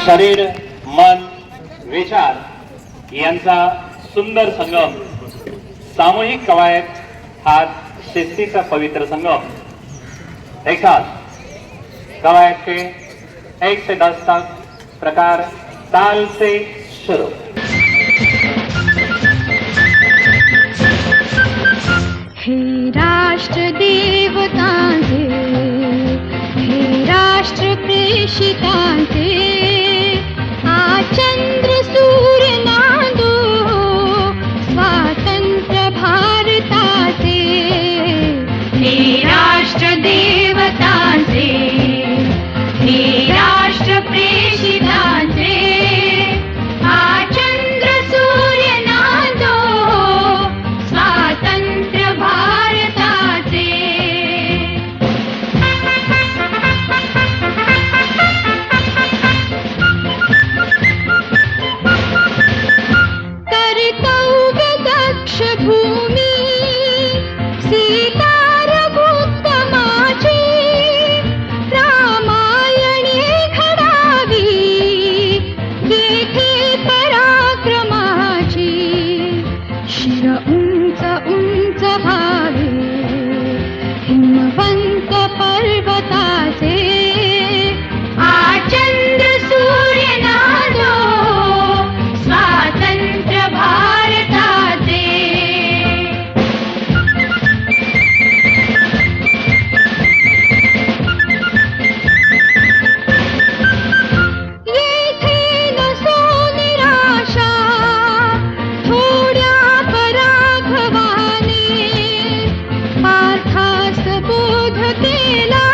शरीर, मन, विचार सुंदर संगम. सामूहिक कवायत हा शिस्तीचा पवित्र संगम. एक साथ कवायत के एक से दस तक प्रकार ताल से शुरू राष्ट्र देवतांचे, हे राष्ट्र प्रेषितांचे पार्थास